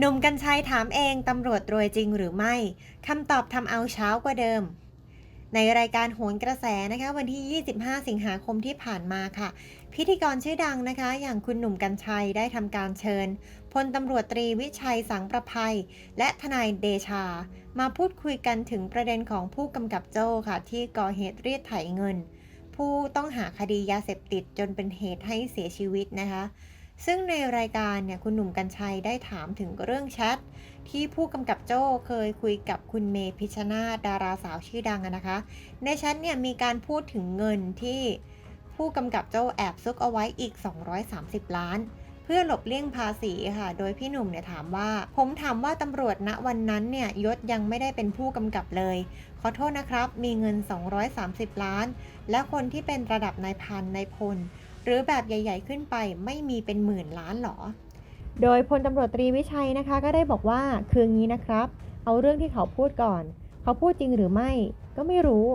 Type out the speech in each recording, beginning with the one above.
หนุ่มกัญชัยถามเองตำรวจรวยจริงหรือไม่คำตอบทำเอาเช้ากว่าเดิม ในรายการโหนกระแสนะคะวันที่ 25 สิงหาคมที่ผ่านมาค่ะ พิธีกรชื่อดังนะคะ อย่างคุณหนุ่มกัญชัยได้ทำการเชิญพลตำรวจตรีวิชัยสังประภัย และทนายเดชา มาพูดคุยกันถึงประเด็นของผู้กำกับโจ้ค่ะ ที่ก่อเหตุเรียดไถเงิน ผู้ต้องหาคดียาเสพติดจนเป็นเหตุให้เสียชีวิตนะคะ ซึ่งในรายการเนี่ยคุณหนุ่มกัญชัยได้ถามถึงเรื่องแชทที่ผู้กำกับโจ้เคยคุยกับคุณเมพิชนาดาราสาวชื่อดังนะคะ ในแชทเนี่ยมีการพูดถึงเงินที่ผู้กำกับโจ้แอบซุกเอาไว้อีก 230 ล้าน เพื่อหลบเลี่ยงภาษีค่ะ โดยพี่หนุ่มเนี่ยถามว่า ผมถามว่าตำรวจณวันนั้นเนี่ยยศยังไม่ได้เป็นผู้กำกับเลย ขอโทษนะครับ มีเงิน 230 ล้าน และคนที่เป็นระดับนายพันนายพล หรือแบบใหญ่ ๆ ขึ้นไปไม่มีเป็นหมื่นล้านหรอ โดยพลตำรวจตรีวิชัยนะคะ ก็ได้บอกว่าคืองี้นะครับ เอาเรื่องที่เขาพูดก่อน เขาพูดจริงหรือไม่ ก็ไม่รู้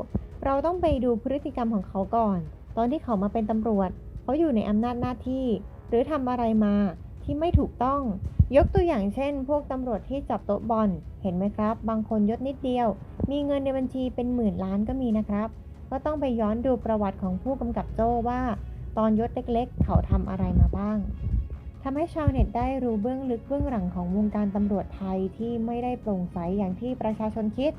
เราต้องไปดูพฤติกรรมของเขาก่อน ตอนที่เขามาเป็นตำรวจ เขาอยู่ในอำนาจหน้าที่ หรือทำอะไรมาที่ไม่ถูกต้อง ยกตัวอย่างเช่น พวกตำรวจที่จับโต๊ะบอล เห็นไหมครับ บางคนยศนิดเดียว มีเงินในบัญชีเป็นหมื่นล้านก็มีนะครับ ก็ต้องไปย้อนดูประวัติของผู้กำกับโจ้ว่า ตอนยศเล็กๆ เขาทำอะไรมาบ้างทำให้ชาวเน็ตได้รู้เบื้องลึกเบื้องหลังของวงการตำรวจไทยที่ไม่ได้โปร่งใสอย่างที่ประชาชนคิด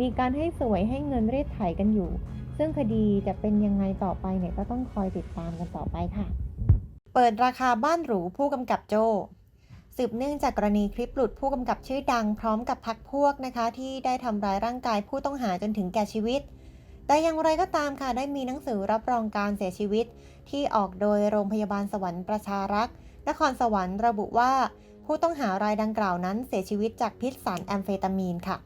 มีการให้สวยให้เงินเรียดไถกันอยู่ ซึ่งคดีจะเป็นยังไงต่อไปเนี่ยก็ต้องคอยติดตามกันต่อไปค่ะ เปิดราคาบ้านหรูผู้กำกับโจ้สืบเนื่องจากกรณีคลิปหลุดผู้กำกับชื่อดังพร้อมกับพักพวกนะคะ ที่ได้ทำร้ายร่างกายผู้ต้องหาจนถึงแก่ชีวิต แต่อย่างไรก็ตามค่ะได้มีหนังสือรับรองการเสียชีวิต ที่ออกโดยโรงพยาบาลสวรรค์ประชารักษ์นครสวรรค์ระบุว่า ผู้ต้องหารายดังกล่าวนั้นเสียชีวิตจากพิษสารแอมเฟตามีนค่ะ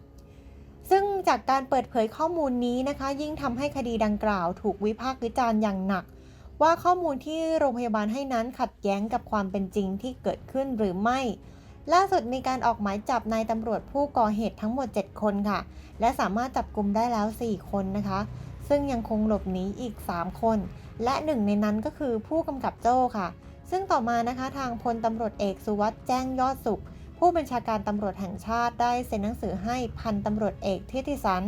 ซึ่งจากการเปิดเผยข้อมูลนี้นะคะ ยิ่งทำให้คดีดังกล่าว ถูกวิพากษ์วิจารณ์อย่างหนัก ว่าข้อมูลที่โรงพยาบาลให้นั้นขัดแย้งกับความเป็นจริงที่เกิดขึ้นหรือไม่ ล่าสุดมีการออกหมายจับนายตำรวจผู้ก่อเหตุทั้งหมด 7 คนค่ะ และสามารถจับกลุ่มได้แล้ว 4 คนนะคะ ซึ่งยังคงหลบหนีอีก 3 คน และหนึ่งในนั้นก็คือผู้กำกับโจ้ค่ะ ซึ่งต่อมานะคะทางพลตำรวจเอกสุวัสด์แจ้งยอดสุข ผู้บัญชาการตำรวจแห่งชาติได้เซ็นหนังสือให้พันตำรวจเอกทิติสัน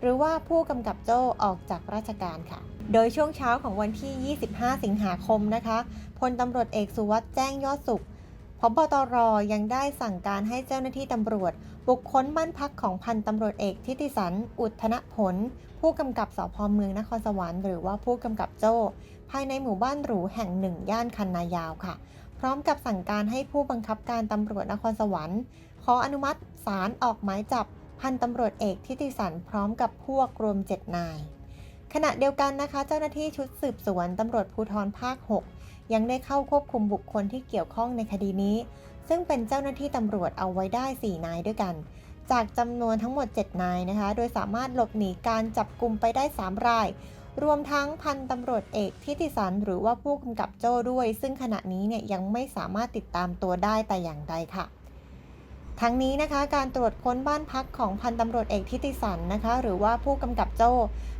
หรือว่าผู้กำกับโจ้ออกจากราชการค่ะโดยช่วงเช้าของวันที่ 25 สิงหาคมนะคะ พลตำรวจเอกสุวัสด์แจ้งยอดสุข บตรยังได้สั่งการให้เจ้าหน้าที่ตำรวจ บุกค้นบ้านพักของพันตำรวจเอกทิติสัน อุทธนผล ผู้กำกับสพเมืองนครสวรรค์หรือว่าผู้กำกับโจ้ ภายในหมู่บ้านหรูแห่งหนึ่งย่านคันนายาวค่ะ พร้อมกับสั่งการให้ผู้บังคับการตำรวจนครสวรรค์ ขออนุมัติศาลออกหมายจับพันตำรวจเอกทิติสันพร้อมกับพวกรวม 7 นาย ขณะเดียวกันนะคะ เจ้าหน้าที่ชุดสืบสวนตำรวจภูธรภาค 6 ยังได้เข้าควบคุมบุคคลที่เกี่ยวข้องในคดีนี้ ซึ่งเป็นเจ้าหน้าที่ตำรวจเอาไว้ได้ 4 นายด้วยกัน จากจำนวนทั้งหมด 7 นายนะคะ โดยสามารถหลบหนีการจับกลุ่มไปได้ 3 ราย รวมทั้งพันตำรวจเอกทิติสันหรือว่าผู้กำกับโจ้ด้วย ซึ่งขณะนี้เนี่ยยังไม่สามารถติดตามตัวได้แต่อย่างใดค่ะทั้งนี้นะคะการตรวจค้นบ้านพักของพันตำรวจเอกทิติสันนะคะ หรือว่าผู้กำกับโจ้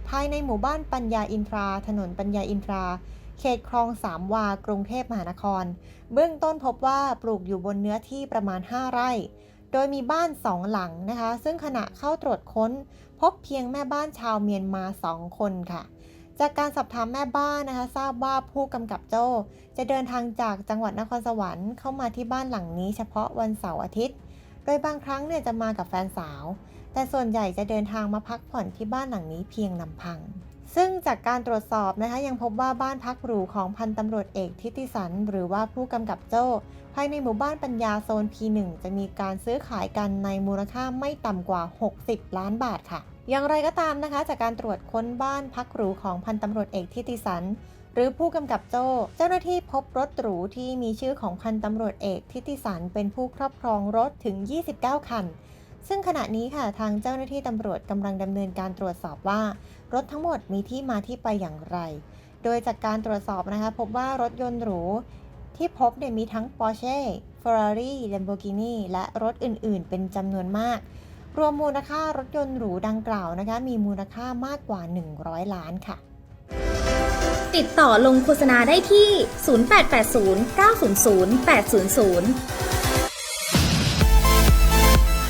ภายในหมู่บ้านปัญญาอินทรา ถนนปัญญาอินทรา เขตคลองสามวากรุงเทพมหานคร เบื้องต้นพบว่าปลูกอยู่บนเนื้อที่ประมาณ 5 ไร่ โดยมีบ้านสองหลังนะคะ ซึ่งขณะเข้าตรวจค้น พบเพียงแม่บ้านชาวเมียนมา2คนค่ะ จากการสอบถามแม่บ้านนะคะ ทราบว่าผู้กำกับโจ้จะเดินทางจากจังหวัดนครสวรรค์เข้ามาที่บ้านหลังนี้เฉพาะวันเสาร์อาทิตย์ โดยบางครั้งเนี่ยจะมากับแฟนสาว แต่ส่วนใหญ่จะเดินทางมาพักผ่อนที่บ้านหลังนี้เพียงลำพัง ซึ่งจากการตรวจสอบนะคะยังพบว่าบ้านพักหรูของพันตำรวจเอกทิติสัน หรือว่าผู้กำกับโจ้ ภายในหมู่บ้านปัญญาโซน P1 จะมีการซื้อขายกันในมูลค่าไม่ต่ำกว่า 60 ล้านบาทค่ะ อย่างไรก็ตามนะคะ จากการตรวจค้นบ้านพักหรูของพันตำรวจเอกทิติสัน หรือผู้กำกับโจ้ เจ้าหน้าที่พบรถหรูที่มีชื่อของพันตำรวจเอกทิติสันเป็นผู้ครอบครองรถถึง 29 คัน ซึ่งขณะนี้ค่ะทางเจ้าหน้าที่ตำรวจกำลังดำเนินการตรวจสอบว่า รถทั้งหมดมีที่มาที่ไปอย่างไร โดยจากการตรวจสอบนะคะ พบว่ารถยนต์หรูที่พบเนี่ยมีทั้ง Porsche Ferrari Lamborghini และรถอื่นๆ เป็นจำนวนมาก รวมมูลค่ารถยนต์หรูดังกล่าวนะคะ มีมูลค่ามากกว่า 100 ล้านค่ะ ติดต่อลงโฆษณาได้ที่ 0880 900 800